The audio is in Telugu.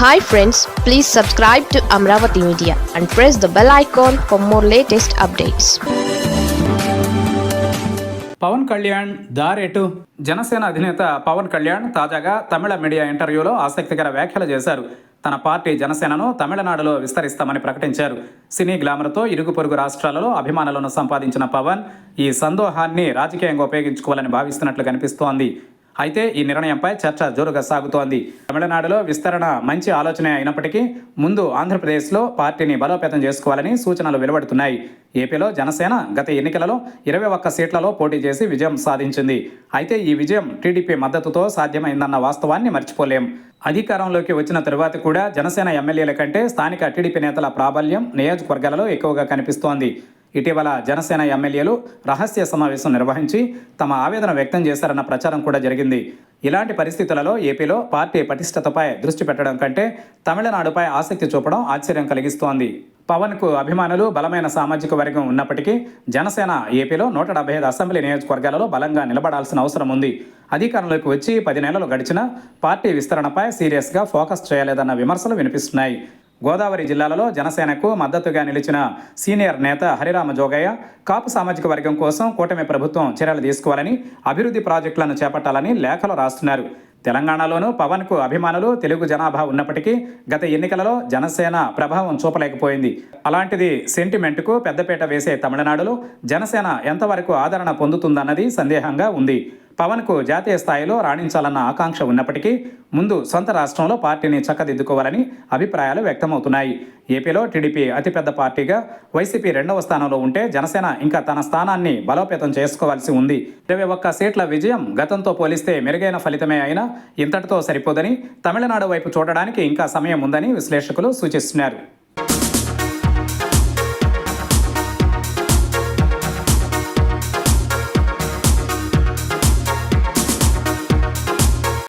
Hi friends please subscribe to Amaravati media and press the bell icon for more latest updates Pawan Kalyan దారేటు Janasena అధినేత పవన్ కళ్యాణ్ తాజాగా తమిళ మీడియా ఇంటర్వ్యూలో ఆసక్తికర వ్యాఖ్యలు చేశారు. తన పార్టీ జనసేనను తమిళనాడులో విస్తరిస్తామని ప్రకటించారు. సినీ గ్లామర్తో ఇరుగు పొరుగు రాష్ట్రాలలో అభిమానులను సంపాదించిన పవన్ ఈ సందోహాన్ని రాజకీయంగా ఉపయోగించుకోవాలని భావిస్తున్నట్లు కనిపిస్తోంది. అయితే ఈ నిర్ణయంపై చర్చ జోరుగా సాగుతోంది. తమిళనాడులో విస్తరణ మంచి ఆలోచనే అయినప్పటికీ ముందు ఆంధ్రప్రదేశ్లో పార్టీని బలోపేతం చేసుకోవాలని సూచనలు వెలువడుతున్నాయి. ఏపీలో జనసేన గత ఎన్నికలలో ఇరవై ఒక్క సీట్లలో పోటీ చేసి విజయం సాధించింది. అయితే ఈ విజయం టీడీపీ మద్దతుతో సాధ్యమైందన్న వాస్తవాన్ని మర్చిపోలేం. అధికారంలోకి వచ్చిన తరువాత కూడా జనసేన ఎమ్మెల్యేల కంటే స్థానిక టీడీపీ నేతల ప్రాబల్యం నియోజకవర్గాలలో ఎక్కువగా కనిపిస్తోంది. ఇటీవల జనసేన ఎమ్మెల్యేలు రహస్య సమావేశం నిర్వహించి తమ ఆవేదన వ్యక్తం చేశారన్న ప్రచారం కూడా జరిగింది. ఇలాంటి పరిస్థితులలో ఏపీలో పార్టీ పటిష్టతపై దృష్టి పెట్టడం కంటే తమిళనాడుపై ఆసక్తి చూపడం ఆశ్చర్యం కలిగిస్తోంది. పవన్కు అభిమానులు బలమైన సామాజిక వర్గం ఉన్నప్పటికీ జనసేన ఏపీలో నూట డెబ్బై ఐదు అసెంబ్లీ నియోజకవర్గాలలో బలంగా నిలబడాల్సిన అవసరం ఉంది. అధికారంలోకి వచ్చి పది నెలలు గడిచినా పార్టీ విస్తరణపై సీరియస్గా ఫోకస్ చేయలేదన్న విమర్శలు వినిపిస్తున్నాయి. గోదావరి జిల్లాలలో జనసేనకు మద్దతుగా నిలిచిన సీనియర్ నేత హరిరామ జోగయ్య కాపు సామాజిక వర్గం కోసం కూటమి ప్రభుత్వం చర్యలు తీసుకోవాలని అభివృద్ధి ప్రాజెక్టులను చేపట్టాలని లేఖలు రాస్తున్నారు. తెలంగాణలోనూ పవన్కు అభిమానులు తెలుగు జనాభా ఉన్నప్పటికీ గత ఎన్నికలలో జనసేన ప్రభావం చూపలేకపోయింది. అలాంటిది సెంటిమెంట్కు పెద్దపేట వేసే తమిళనాడులో జనసేన ఎంతవరకు ఆదరణ పొందుతుందన్నది సందేహంగా ఉంది. పవన్కు జాతీయ స్థాయిలో రాణించాలన్న ఆకాంక్ష ఉన్నప్పటికీ ముందు సొంత రాష్ట్రంలో పార్టీని చక్కదిద్దుకోవాలని అభిప్రాయాలు వ్యక్తమవుతున్నాయి. ఏపీలో టీడీపీ అతిపెద్ద పార్టీగా వైసీపీ రెండవ స్థానంలో ఉంటే జనసేన ఇంకా తన స్థానాన్ని బలోపేతం చేసుకోవాల్సి ఉంది. ఇరవై ఒక్క సీట్ల విజయం గతంతో పోలిస్తే మెరుగైన ఫలితమే అయినా ఇంతటితో సరిపోదని తమిళనాడు వైపు చూడడానికి ఇంకా సమయం ఉందని విశ్లేషకులు సూచిస్తున్నారు.